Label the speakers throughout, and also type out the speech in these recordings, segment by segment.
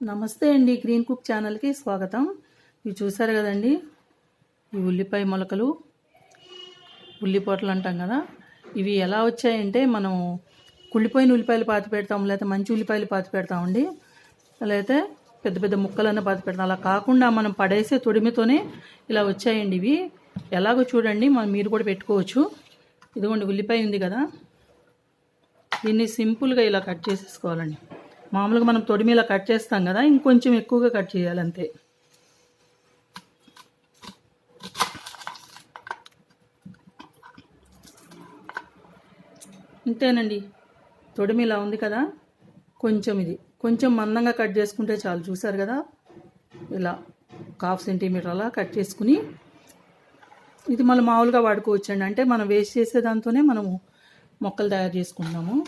Speaker 1: నమస్తే అండి green cook ఛానల్కి స్వాగతం. ఇవి చూసారు కదండి ఈ ఉల్లిపాయ మొలకలు. ఉల్లిపోటలు అంటాం కదా ఇవి ఎలా వచ్చాయంటే మనం కుళ్ళిపోయిన ఉల్లిపాయలు పాతి పెడతాం లేకపోతే మంచి ఉల్లిపాయలు పాతి పెడతామండి లేకపోతే పెద్ద పెద్ద ముక్కలన్నీ పాతి పెడతాం. అలా కాకుండా మనం పడేసే తొడిమితోనే ఇలా వచ్చాయండి ఇవి. ఎలాగో చూడండి మనం మీరు కూడా పెట్టుకోవచ్చు. ఇదిగోండి ఉల్లిపాయ ఉంది కదా. దీన్ని సింపుల్గా ఇలా కట్ చేసేసుకోవాలండి. మామూలుగా మనం తొడిమి కట్ చేస్తాం కదా ఇంకొంచెం ఎక్కువగా కట్ చేయాలి అంతే. అంతేనండి తొడిమి ఉంది కదా కొంచెం ఇది. కొంచెం మందంగా కట్ చేసుకుంటే చాలు చూసారు కదా? ఇలా హాఫ్ సెంటీమీటర్ అలా కట్ చేసుకుని ఇది మనం మామూలుగా వాడుకోవచ్చండి. అంటే మనం వేస్ట్ చేసే దాంతోనే మనము మొక్కలు తయారు చేసుకుంటాము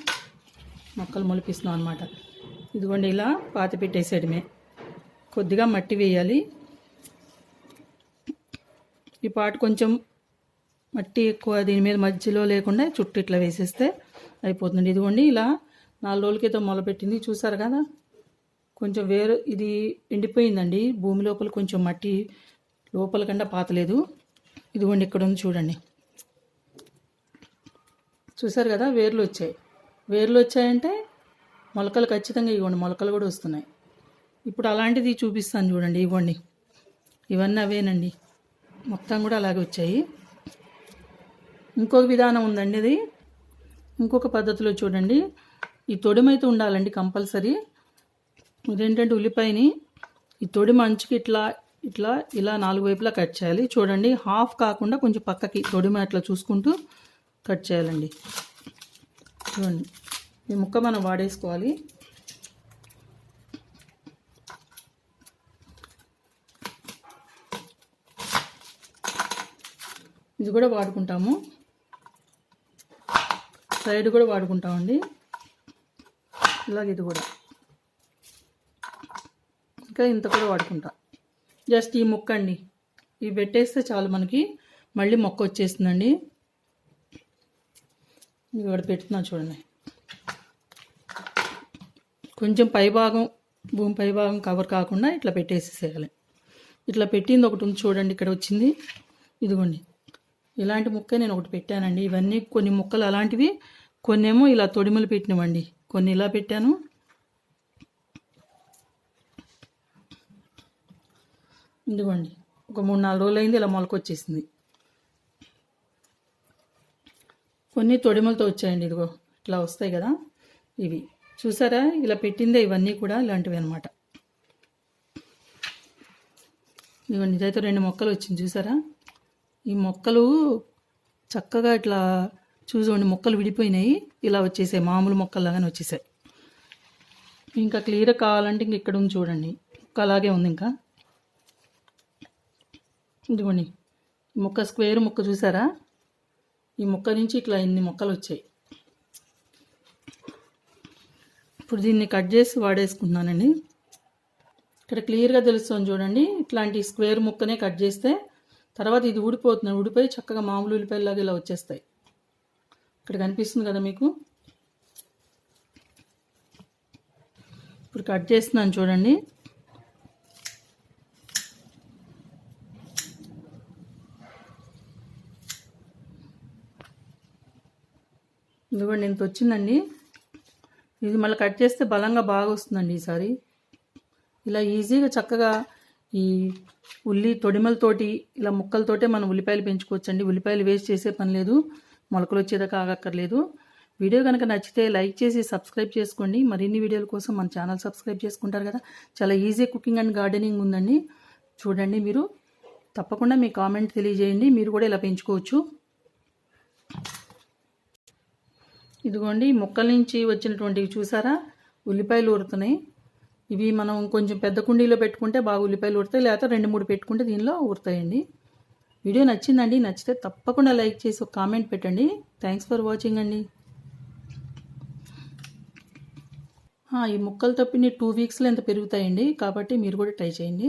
Speaker 1: మొక్కలు మొలిపిస్తున్నాం అనమాట ఇదిగోండి ఇలా పాతి పెట్టేసేయడమే. కొద్దిగా మట్టి వేయాలి. ఈ పాటు కొంచెం మట్టి ఎక్కువ దీని మీద మధ్యలో లేకుండా చుట్టూ ఇట్లా వేసేస్తే అయిపోతుంది ఇదిగోండి ఇలా నాలుగు రోజుల క్రితం మొలపెట్టింది చూసారు కదా? కొంచెం వేరు ఇది ఎండిపోయిందండి. భూమి లోపల కొంచెం మట్టి లోపల కన్నా పాతలేదు. ఇదిగోండి ఇక్కడ ఉంది చూడండి. చూసారు కదా? వేర్లు వచ్చాయి. వేర్లు వచ్చాయంటే మొలకలు ఖచ్చితంగా ఇవ్వండి మొలకలు కూడా వస్తున్నాయి. ఇప్పుడు అలాంటిది చూపిస్తాను చూడండి ఇవ్వండి. ఇవన్నీ అవేనండి. మొత్తం కూడా అలాగే వచ్చాయి. ఇంకొక విధానం ఉందండి ఇది. ఇంకొక పద్ధతిలో చూడండి. ఈ తొడిమైతే ఉండాలండి కంపల్సరీ. ఇదేంటంటే ఉల్లిపాయని ఈ తొడి మంచుకి ఇట్లా ఇట్లా ఇలా నాలుగు వైపులా కట్ చేయాలి. చూడండి హాఫ్ కాకుండా కొంచెం పక్కకి తొడిమ అట్లా చూసుకుంటూ కట్ చేయాలండి. చూడండి. ఈ ముక్క మనం వాడేసుకోవాలి. ఇది కూడా వాడుకుంటాము. సైడ్ కూడా వాడుకుంటామండి. ఇలాగే ఇది కూడా. ఇంకా ఇంత కూడా వాడుకుంటా. జస్ట్ ఈ ముక్క అండి. ఇవి పెట్టేస్తే చాలు మనకి. మళ్ళీ మొక్క వచ్చేస్తుందండి ఇక్కడ పెడుతున్నాను చూడండి. కొంచెం పైభాగం భూమి పైభాగం కవర్ కాకుండా ఇట్లా పెట్టేసేసేయాలి ఇట్లా పెట్టింది ఒకటి ఉంది చూడండి ఇక్కడ వచ్చింది. ఇదిగోండి. ఇలాంటి ముక్క నేను ఒకటి పెట్టానండి. ఇవన్నీ కొన్ని ముక్కలు అలాంటివి కొన్నేమో ఇలా తొడిమలు పెట్టినవండి. కొన్ని ఇలా పెట్టాను. ఇదిగోండి. ఒక మూడు నాలుగు రోజులు అయింది ఇలా మొలకొచ్చేసింది. కొన్ని తొడిమలతో వచ్చాయండి ఇదిగో. ఇట్లా వస్తాయి కదా ఇవి. చూసారా? ఇలా పెట్టిందే ఇవన్నీ కూడా ఇలాంటివి అనమాట ఇవన్నీ ఇదైతే రెండు మొక్కలు వచ్చింది చూసారా? ఈ మొక్కలు చక్కగా ఇట్లా చూసుకోండి మొక్కలు విడిపోయినాయి. ఇలా వచ్చేసాయి మామూలు మొక్కల్లాగానే వచ్చేసాయి. ఇంకా క్లియర్ కావాలంటే ఇంక ఇక్కడ ఉంది చూడండి. మొక్క అలాగే ఉంది ఇంకా. ఇదిగోండి మొక్క స్క్వేర్ మొక్క చూసారా? ఈ మొక్క నుంచి ఇట్లా ఇన్ని మొక్కలు వచ్చాయి? ఇప్పుడు దీన్ని కట్ చేసి వాడేసుకుంటున్నానండి. ఇక్కడ క్లియర్గా తెలుస్తుంది చూడండి. ఇట్లాంటి స్క్వేర్ ముక్కనే కట్ చేస్తే తర్వాత ఇది ఊడిపోతుంది. ఊడిపోయి చక్కగా మామూలు ఉల్లిపాయలాగా ఇలా వచ్చేస్తాయి. ఇక్కడ కనిపిస్తుంది కదా మీకు? ఇప్పుడు కట్ చేస్తున్నాను చూడండి. ఇదిగోండి ఇంత వచ్చిందండి. ఇది మళ్ళీ కట్ చేస్తే బలంగా బాగా వస్తుందండి ఈసారి ఇలా ఈజీగా చక్కగా ఈ ఉల్లి తొడిమలతోటి ఇలా ముక్కలతోటే మనం ఉల్లిపాయలు పెంచుకోవచ్చండి. ఉల్లిపాయలు వేస్ట్ చేసే పని లేదు మొలకలు వచ్చేదాకా ఆగక్కర్లేదు. వీడియో కనుక నచ్చితే లైక్ చేసి సబ్స్క్రైబ్ చేసుకోండి. మరిన్ని వీడియోల కోసం మన ఛానల్ సబ్స్క్రైబ్ చేసుకుంటారు కదా. చాలా ఈజీ కుకింగ్ అండ్ గార్డెనింగ్ ఉందండి. చూడండి మీరు. తప్పకుండా మీ కామెంట్ తెలియజేయండి. మీరు కూడా ఇలా పెంచుకోవచ్చు. ఇదిగోండి మొక్కల నుంచి వచ్చినటువంటివి చూసారా? ఉల్లిపాయలు ఊరుతున్నాయి ఇవి మనం కొంచెం పెద్ద కుండీలో పెట్టుకుంటే బాగా ఉల్లిపాయలు ఊరుతాయి లేకపోతే రెండు మూడు పెట్టుకుంటే దీనిలో ఊరుతాయండి వీడియో నచ్చిందండి నచ్చితే తప్పకుండా లైక్ చేసి ఒక కామెంట్ పెట్టండి. థ్యాంక్స్ ఫర్ వాచింగ్ అండి. ఈ ముక్కలు తప్పిని టూ వీక్స్లో ఎంత పెరుగుతాయండి? కాబట్టి మీరు కూడా ట్రై చేయండి.